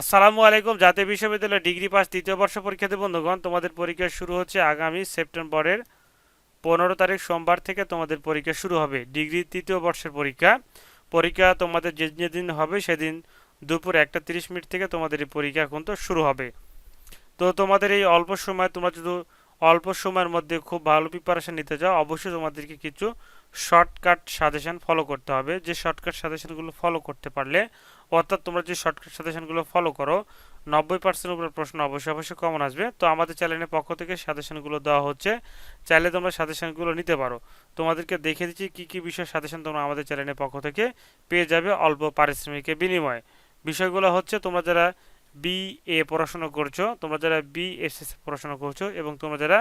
আসসালামু আলাইকুম। জাতীয় বিশ্ববিদ্যালয় ডিগ্রি পাস তৃতীয় বর্ষ পরীক্ষার্থী বন্ধুগণ, তোমাদের পরীক্ষা শুরু হচ্ছে আগামী সেপ্টেম্বরের পনেরো তারিখ সোমবার থেকে তোমাদের পরীক্ষা শুরু হবে। ডিগ্রি তৃতীয় বর্ষের পরীক্ষা। পরীক্ষা তোমাদের যে যেদিন হবে সেদিন দুপুর একটা তিরিশ মিনিট থেকে তোমাদের এই পরীক্ষা কিন্তু শুরু হবে। তো তোমাদের এই অল্প সময়, তোমরা যদি অল্প সময়ের মধ্যে খুব ভালো প্রিপারেশন নিতে চাও, অবশ্যই তোমাদেরকে কিছু শর্টকাট সাজেশন ফলো করতে হবে। যে শর্টকাট সাজেশনগুলো ফলো করতে পারলে, অর্থাৎ তোমরা যে শর্টকাট সাজেশনগুলো ফলো করো, নব্বই পার্সেন্ট উপরে প্রশ্ন অবশ্যই অবশ্যই কমন আসবে। তো আমাদের চ্যানেলের পক্ষ থেকে সাজেশনগুলো দেওয়া হচ্ছে। চাইলে তোমরা সাজেশনগুলো নিতে পারো। তোমাদেরকে দেখে দিচ্ছি কী কী বিষয় সাজেশন তোমরা আমাদের চ্যানেলের পক্ষ থেকে পেয়ে যাবে অল্প পারিশ্রমিকের বিনিময়ে। বিষয়গুলো হচ্ছে, তোমরা যারা বি এ পড়াশোনা করছ, তোমরা যারা বিএসএস পড়াশোনা করছ এবং তোমরা যারা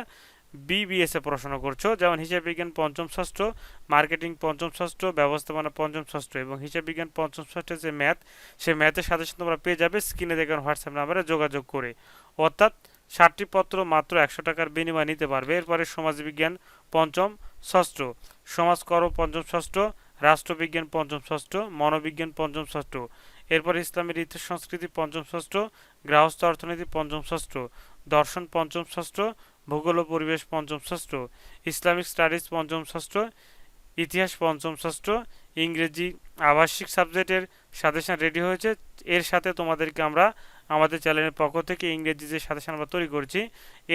বিবিএস পড়াশোনা করছ, যেমন হিসাব বিজ্ঞান পঞ্চম ষষ্ঠ, মার্কেটিং পঞ্চম ষষ্ঠ, ব্যবস্থাপনা পঞ্চম ষষ্ঠ এবং হিসাব বিজ্ঞান পঞ্চম ষষ্ঠের যে ম্যাথ সেই ম্যাথের সাথে সাথে তোমরা পেয়ে যাবে, স্ক্রিনে দেখবেন হোয়াটসঅ্যাপ নাম্বারে যোগাযোগ করে। অর্থাৎ ষাটটি পত্র মাত্র একশো টাকার বিনিময় নিতে পারবে। এরপরে সমাজবিজ্ঞান পঞ্চম ষষ্ঠ সমাজকর্ম পঞ্চম ষষ্ঠ, রাষ্ট্রবিজ্ঞান পঞ্চম ষষ্ঠ, মনোবিজ্ঞান পঞ্চম ষষ্ঠ। এরপর ইসলামের ইতিহাস সংস্কৃতি পঞ্চম ষষ্ঠ, গৃহস্থ অর্থনীতি পঞ্চম ষষ্ঠ, দর্শন পঞ্চম ষষ্ঠ ভূগোল ও পরিবেশ পঞ্চম ষষ্ঠ, ইসলামিক স্টাডিজ পঞ্চম ষষ্ঠ, ইতিহাস পঞ্চম ষষ্ঠ, ইংরেজি আবাসিক সাবজেক্টের সাজেশন রেডি হয়েছে। এর সাথে তোমাদেরকে আমরা আমাদের চ্যানেলের পক্ষ থেকে ইংরেজি যে সাজেশন আমরা তৈরি করছি,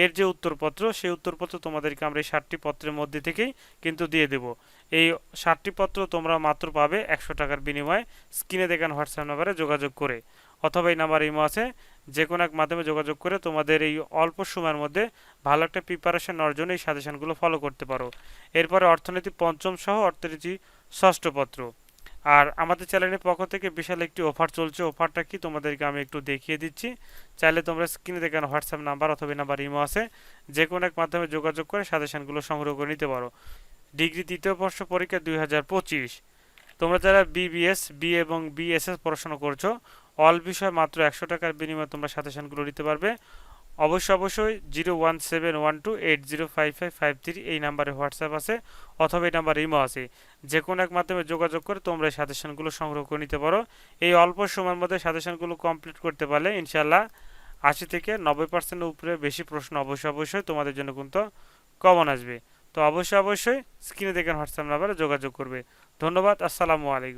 এর যে উত্তরপত্র, সেই উত্তরপত্র তোমাদেরকে আমরা এই ষাটটি পত্রের মধ্যে থেকেই কিন্তু দিয়ে দেব। এই ষাটটি পত্র তোমরা মাত্র পাবে একশো টাকার বিনিময়ে। স্ক্রিনে দেখান হোয়াটসঅ্যাপ নাম্বারে যোগাযোগ করে। অথবা এই নাম্বার ইমো আছে যে কোনো এক মাধ্যমে যোগাযোগ করে তোমাদের এই অল্প সময়ের মধ্যে ভালো একটা প্রিপারেশন নেওয়ার জন্য এই সাজেশনগুলো ফলো করতে পারো। এরপরে অর্থনীতি পঞ্চম সহ অর্থনীতি ষষ্ঠ পত্র। আর আমাদের চ্যানেলের পক্ষ থেকে বিশাল একটি অফার চলছে। অফারটা কি তোমাদেরকে আমি একটু দেখিয়ে দিচ্ছি। চাইলে তোমরা স্ক্রিনে দেখেন হোয়াটসঅ্যাপ নাম্বার অথবা নাম্বার ইমো আছে। যে কোনো এক মাধ্যমে যোগাযোগ করে সাজেশনগুলো সংগ্রহ করে নিতে পারো। ডিগ্রি তৃতীয় বর্ষ পরীক্ষা দুই হাজার পঁচিশ। তোমরা যারা বিবিএস বি এবং বিএসএস পড়াশোনা করছ অল বিষয় মাত্র একশো টাকার বিনিময়ে তোমরা সাজেশনগুলো নিতে পারবে। অবশ্যই অবশ্যই zero one seven one two eight zero five five five three এই নাম্বারে হোয়াটসঅ্যাপ আছে অথবা এই নাম্বারে ইমো আছে। যে কোনো এক মাধ্যমে যোগাযোগ করে তোমরা এই সাজেশনগুলো সংগ্রহ করে নিতে পারো। এই অল্প সময়ের মধ্যে সাজেশনগুলো কমপ্লিট করতে পারলে ইনশাল্লাহ আশি থেকে নব্বই পার্সেন্টের উপরে বেশি প্রশ্ন অবশ্যই অবশ্যই তোমাদের জন্য কিন্তু কমন আসবে। তো অবশ্যই অবশ্যই স্ক্রিনে দেখেন হোয়াটসঅ্যাপ নাম্বারে যোগাযোগ করবে। ধন্যবাদ, আসসালামু আলাইকুম।